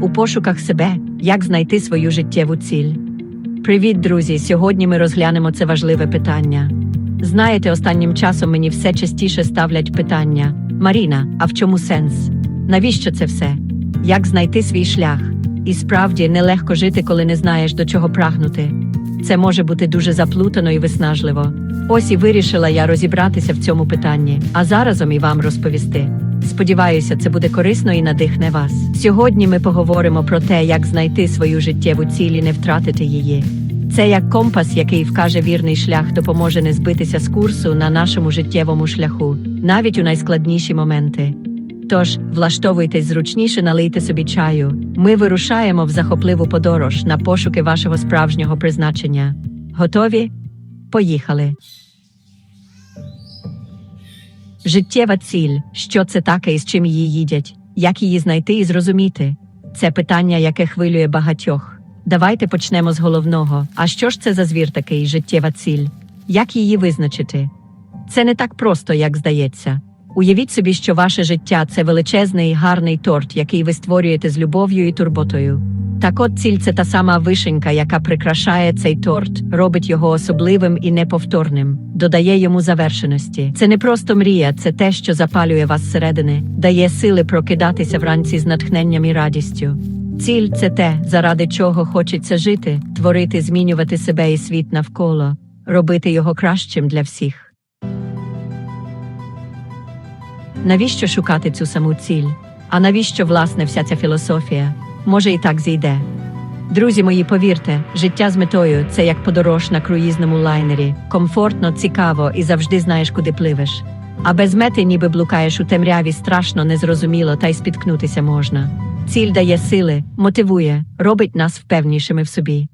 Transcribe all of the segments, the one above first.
у пошуках себе, як знайти свою життєву ціль. Привіт, друзі! Сьогодні ми розглянемо це важливе питання. Знаєте, останнім часом мені все частіше ставлять питання: Маріна, а в чому сенс? Навіщо це все? Як знайти свій шлях? І справді нелегко жити, коли не знаєш, до чого прагнути. Це може бути дуже заплутано і виснажливо. Ось і вирішила я розібратися в цьому питанні, а заразом і вам розповісти. Сподіваюся, це буде корисно і надихне вас. Сьогодні ми поговоримо про те, як знайти свою життєву ціль і не втратити її. Це як компас, який вкаже вірний шлях, допоможе не збитися з курсу на нашому життєвому шляху, навіть у найскладніші моменти. Тож влаштовуйтесь зручніше, налийте собі чаю. Ми вирушаємо в захопливу подорож на пошуки вашого справжнього призначення. Готові? Поїхали. Життєва ціль, що це таке і з чим її їдять, як її знайти і зрозуміти. Це питання, яке хвилює багатьох. Давайте почнемо з головного. А що ж це за звір такий життєва ціль? Як її визначити? Це не так просто, як здається. Уявіть собі, що ваше життя це величезний гарний торт, який ви створюєте з любов'ю і турботою. Так от ціль це та сама вишенька, яка прикрашає цей торт, робить його особливим і неповторним, додає йому завершеності. Це не просто мрія, це те, що запалює вас зсередини, дає сили прокидатися вранці з натхненням і радістю. Ціль це те, заради чого хочеться жити, творити, змінювати себе і світ навколо, робити його кращим для всіх. Навіщо шукати цю саму ціль? А навіщо, власне, вся ця філософія? Може, і так зійде. Друзі мої, повірте, життя з метою це як подорож на круїзному лайнері, комфортно, цікаво і завжди знаєш, куди пливеш. А без мети, ніби блукаєш у темряві, страшно, незрозуміло, та й спіткнутися можна. Ціль дає сили, мотивує, робить нас впевнішими в собі.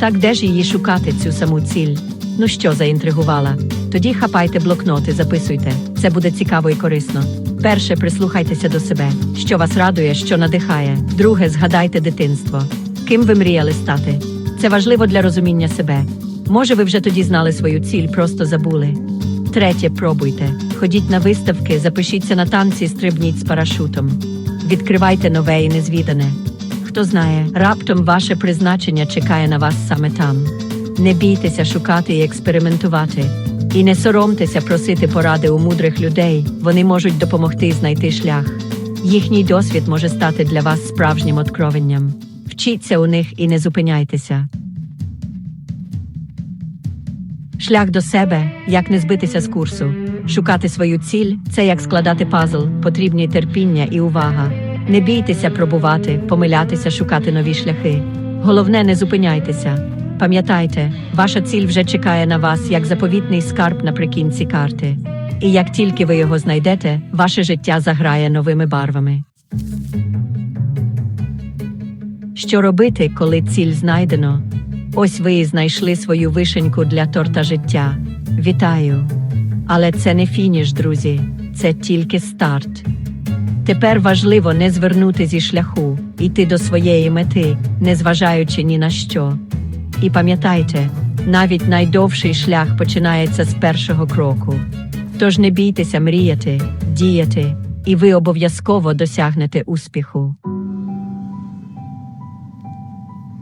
Так де ж її шукати, цю саму ціль? Ну що, заінтригувала? Тоді хапайте блокноти, записуйте. Це буде цікаво і корисно. Перше, прислухайтеся до себе, що вас радує, що надихає. Друге, згадайте дитинство. Ким ви мріяли стати? Це важливо для розуміння себе. Може, ви вже тоді знали свою ціль, просто забули. Третє, пробуйте. Ходіть на виставки, запишіться на танці, стрибніть з парашутом. Відкривайте нове і незвідане. Хто знає, раптом ваше призначення чекає на вас саме там. Не бійтеся шукати і експериментувати. І не соромтеся просити поради у мудрих людей, вони можуть допомогти знайти шлях. Їхній досвід може стати для вас справжнім откровенням. Вчіться у них і не зупиняйтеся. Шлях до себе, як не збитися з курсу. Шукати свою ціль це як складати пазл, потрібні терпіння і увага. Не бійтеся пробувати, помилятися, шукати нові шляхи. Головне, не зупиняйтеся. Пам'ятайте, ваша ціль вже чекає на вас як заповітний скарб наприкінці карти. І як тільки ви його знайдете, ваше життя заграє новими барвами. Що робити, коли ціль знайдено? Ось ви і знайшли свою вишеньку для торта життя. Вітаю! Але це не фініш, друзі, це тільки старт. Тепер важливо не звернути зі шляху, йти до своєї мети, незважаючи ні на що. І пам'ятайте, навіть найдовший шлях починається з першого кроку. Тож не бійтеся мріяти, діяти, і ви обов'язково досягнете успіху.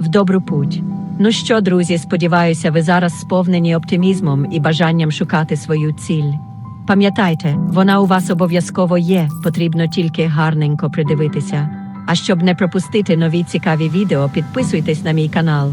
В добру путь. Ну що, друзі, сподіваюся, ви зараз сповнені оптимізмом і бажанням шукати свою ціль. Пам'ятайте, вона у вас обов'язково є, потрібно тільки гарненько придивитися. А щоб не пропустити нові цікаві відео, підписуйтесь на мій канал.